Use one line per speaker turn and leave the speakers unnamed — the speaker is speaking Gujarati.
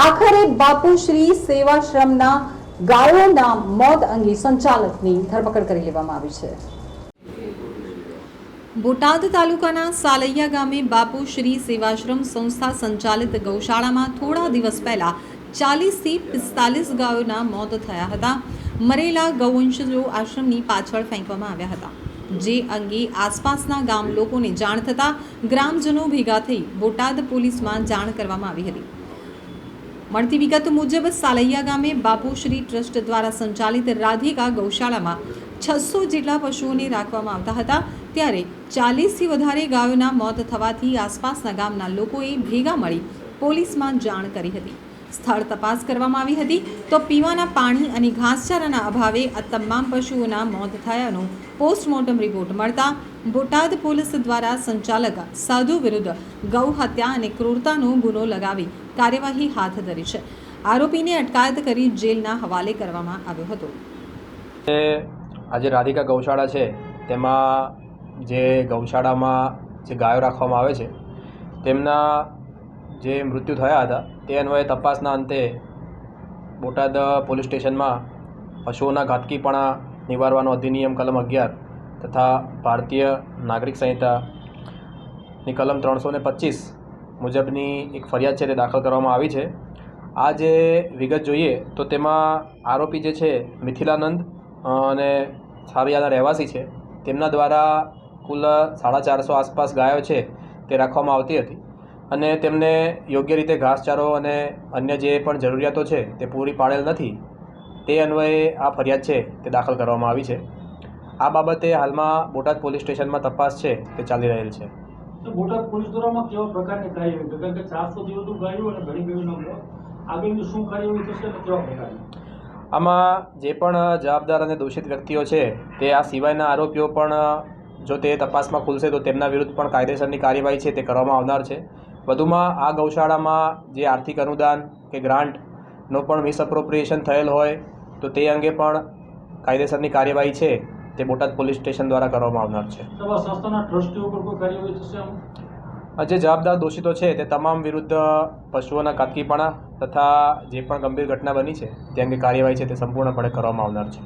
આખરે બાપુશ્રી સેવાશ્રમના ગાયોના મોત અંગે સંચાલકની ધરપકડ કરી લેવામાં આવી છે. બોટાદ તાલુકાના સાલૈયા ગામે બાપુશ્રી સેવાશ્રમ સંસ્થા સંચાલિત ગૌશાળામાં થોડા દિવસ પહેલા ચાલીસથી પિસ્તાલીસ ગાયોના મોત થયા હતા. મરેલા ગૌવંશજો આશ્રમની પાછળ ફેંકવામાં આવ્યા હતા, જે અંગે આસપાસના ગામ લોકોને જાણ થતાં ગ્રામજનો ભેગા થઈ બોટાદ પોલીસમાં જાણ કરવામાં આવી હતી. મળતી વિગત મુજબ સાલૈયા ગામે બાપુશ્રી ટ્રસ્ટ દ્વારા સંચાલિત રાધિકા ગૌશાળામાં છસો જેટલા પશુઓને રાખવામાં આવતા હતા. ત્યારે ચાલીસથી વધારે ગાયોના મોત થવાથી આસપાસના ગામના લોકોએ ભેગા મળી પોલીસમાં જાણ કરી હતી. સ્થળ તપાસ કરવામાં આવી હતી તો પીવાના પાણી અને ઘાસચારાના અભાવે આ તમામ પશુઓના મોત થયાનો પોસ્ટમોર્ટમ રિપોર્ટ મળતા બોટાદ પોલીસ દ્વારા સંચાલક સાધુ વિરુદ્ધ ગૌ હત્યા અને ક્રૂરતાનો ગુનો લગાવી કાર્યવાહી હાથ ધરી છે. આરોપીને અટકાયત કરી જેલના હવાલે કરવામાં આવ્યો હતો.
આજે રાધિકા ગૌશાળા છે. તેમાં જે ગૌશાળામાં જે ગાયો રાખવામાં આવે છે, તેમના જે મૃત્યુ થયા હતા, તે અન્વયે તપાસના અંતે બોટાદ પોલીસ સ્ટેશનમાં પશુઓના ઘાતકીપણા નિવારવાનો અધિનિયમ કલમ અગિયાર તથા ભારતીય નાગરિક સંહિતાની કલમ ત્રણસો ને પચીસ મુજબની એક ફરિયાદ છે તે દાખલ કરવામાં આવી છે. આ જે વિગત જોઈએ તો તેમાં આરોપી જે છે મિથિલાનંદ અને સારિયાના રહેવાસી છે. તેમના દ્વારા કુલ સાડા ચારસો આસપાસ ગાયો છે તે રાખવામાં આવતી હતી અને તેમને યોગ્ય રીતે ઘાસચારો અને અન્ય જે પણ જરૂરિયાતો છે તે પૂરી પાડેલ નથી. તે અન્વયે આ ફરિયાદ છે તે દાખલ કરવામાં આવી છે. આ બાબતે હાલમાં બોટાદ પોલીસ સ્ટેશનમાં તપાસ છે તે ચાલી રહેલ છે.
બોટાદ પોલીસ દ્વારામાં કેવા પ્રકારની કાર્યવાહી કારણ કે ચારસો થી વધુ ગાયો અને ઘણી મોત આગળની શું કાર્યવાહી થશે અને કેવા પ્રકારની
આમાં જે પણ જવાબદાર અને દોષિત વ્યક્તિઓ છે તે આ સિવાયના આરોપીઓ પણ જો તે તપાસમાં ખુલશે તો તેમના વિરુદ્ધ પણ કાયદેસરની કાર્યવાહી છે તે કરવામાં આવનાર છે. વધુમાં આ ગૌશાળામાં જે આર્થિક અનુદાન કે ગ્રાન્ટનો પણ મિસઅપ્રોપ્રિએશન થયેલ હોય તો તે અંગે પણ કાયદેસરની કાર્યવાહી છે. તે બોટાદ પોલીસ સ્ટેશન દ્વારા કરવામાં આવનાર છે.
સંસ્થાના ટ્રસ્ટીઓ પર કોઈ કાર્યવાહી થશે
આ જે જવાબદાર દોષિતો છે તે તમામ વિરુદ્ધ પશુઓના કાતકીપણા તથા જે પણ ગંભીર ઘટના બની છે તે અંગે કાર્યવાહી છે તે સંપૂર્ણપણે કરવામાં આવનાર છે.